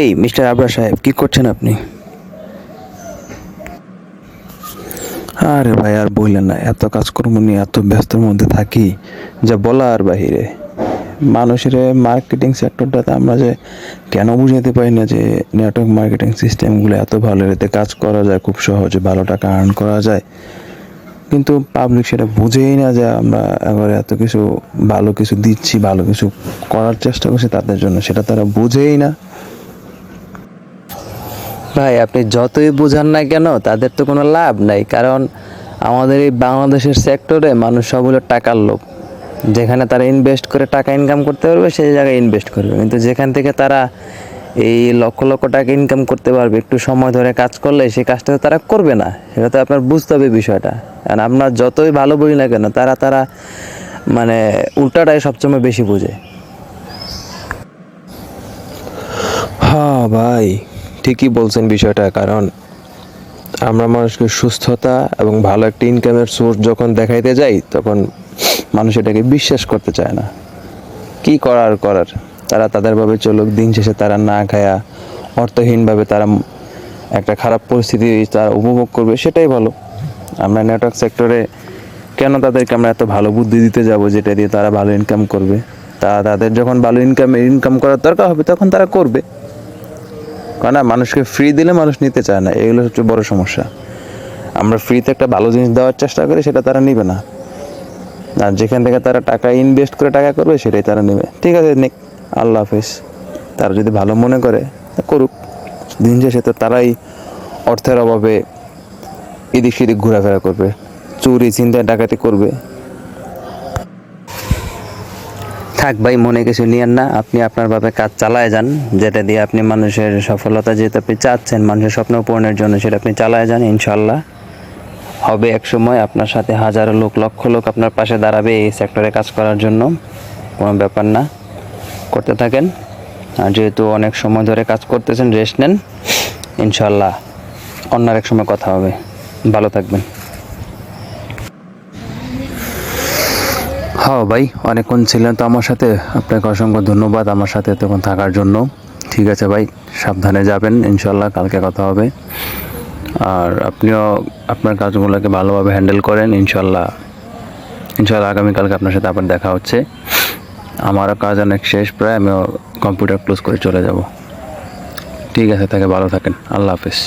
এই, মিস্টার আবরা সাহেব, কি করছেন আপনি? আরে ভাই, আর বললেন না, এত কাজকর্ম নিয়ে, এত ব্যস্তর মধ্যে থাকি, যা বলার বাহিরে। মানুষের মার্কেটিং সেক্টরটাতে আমরা যে কেন বুঝাতে পারি না যে নেটওয়ার্ক মার্কেটিং সিস্টেমগুলো এত ভালো এতে কাজ করা যায়, খুব সহজে ভালো টাকা আর্ন করা যায়। কিন্তু পাবলিক সেটা বুঝেই না যে আমরা এবারে এত কিছু ভালো কিছু দিচ্ছি, ভালো কিছু করার চেষ্টা করছি তাদের জন্য, সেটা তারা বুঝেই না। ভাই, আপনি যতই বোঝান না কেন, তাদের তো কোনো লাভ নাই। কারণ আমাদের এই বাংলাদেশের সেক্টরে মানুষ সব হলো টাকার লোক। যেখানে তারা ইনভেস্ট করে টাকা ইনকাম করতে পারবে, সেই জায়গায় ইনভেস্ট করবে। কিন্তু যেখান থেকে তারা এই লক্ষ লক্ষ টাকা ইনকাম করতে পারবে, একটু সময় ধরে কাজ করলে সেই কাজটা তো তারা করবে না। সেটা তো আপনার বুঝতে হবে বিষয়টা। আর আপনার যতই ভালো বলি না কেন, তারা তারা মানে উল্টাটাই সবসময় বেশি বোঝে। হ্যাঁ ভাই। ঠিকই বলছেন বিষয়টা, কারণ আমরা মানুষকে সুস্থতা এবং ভালো একটা ইনকামের সোর্স যখন দেখাইতে যাই, তখন মানুষ এটাকে বিশ্বাস করতে চায় না। কি করার করার? তারা তাদেরভাবে চলুক, দিন শেষে তারা না খায়া, অর্থহীনভাবে তারা একটা খারাপ পরিস্থিতি তারা উপভোগ করবে, সেটাই ভালো। আমরা নেটওয়ার্ক সেক্টরে কেন তাদেরকে আমরা এত ভালো বুদ্ধি দিতে যাব, যেটা দিয়ে তারা ভালো ইনকাম করবে? তা তাদের যখন ভালো ইনকাম ইনকাম করার দরকার হবে, তখন তারা করবে। কারণ মানুষকে ফ্রি দিলে মানুষ নিতে চায় না, এগুলো হচ্ছে বড় সমস্যা। আমরা ফ্রিতে একটা ভালো জিনিস দেওয়ার চেষ্টা করি, সেটা তারা নিবে না। আর যেখান থেকে তারা টাকা ইনভেস্ট করে টাকা করবে, সেটাই তারা নেবে। ঠিক আছে, নিক, আল্লাহ হাফিজ। তারা যদি ভালো মনে করে, করুক। দিন শেষে তো তারাই অর্থের অভাবে এদিক সেদিক ঘোরাফেরা করবে। চুরি চিন্তায় ডাকাতি করবে। থাক ভাই, মনে কিছু নিয়েন না। আপনি আপনার ভাবে কাজ চালায় যান। যেটা দিয়ে আপনি মানুষের সফলতা যেটা আপনি চাচ্ছেন, মানুষের স্বপ্ন পূরণের জন্য সেটা আপনি চালায় যান ইনশাল্লাহ হবে এক সময় আপনার সাথে হাজারো লোক, লক্ষ লোক আপনার পাশে দাঁড়াবে এই সেক্টরে কাজ করার জন্য। কোনো ব্যাপার না। করতে থাকেন। আর যেহেতু অনেক সময় ধরে কাজ করতেছেন রেস্ট নেন। ইনশাল্লাহ অন্য এক সময় কথা হবে। ভালো থাকবেন। হ্যাঁ ভাই, অনেকক্ষণ ছিলেন তো আমার সাথে। আপনাকে অসংখ্য ধন্যবাদ আমার সাথে তখন থাকার জন্য। ঠিক আছে ভাই, সাবধানে যাবেন ইনশাল্লাহ কালকে কথা হবে। আর আপনিও আপনার কাজগুলোকে ভালোভাবে হ্যান্ডেল করেন ইনশাল্লাহ ইনশাল্লাহ আগামীকালকে আপনার সাথে আবার দেখা হচ্ছে। আমারও কাজ অনেক শেষ, প্রায় আমিও কম্পিউটার ক্লোজ করে চলে যাব। ঠিক আছে, তাকে ভালো থাকেন, আল্লাহ হাফিজ।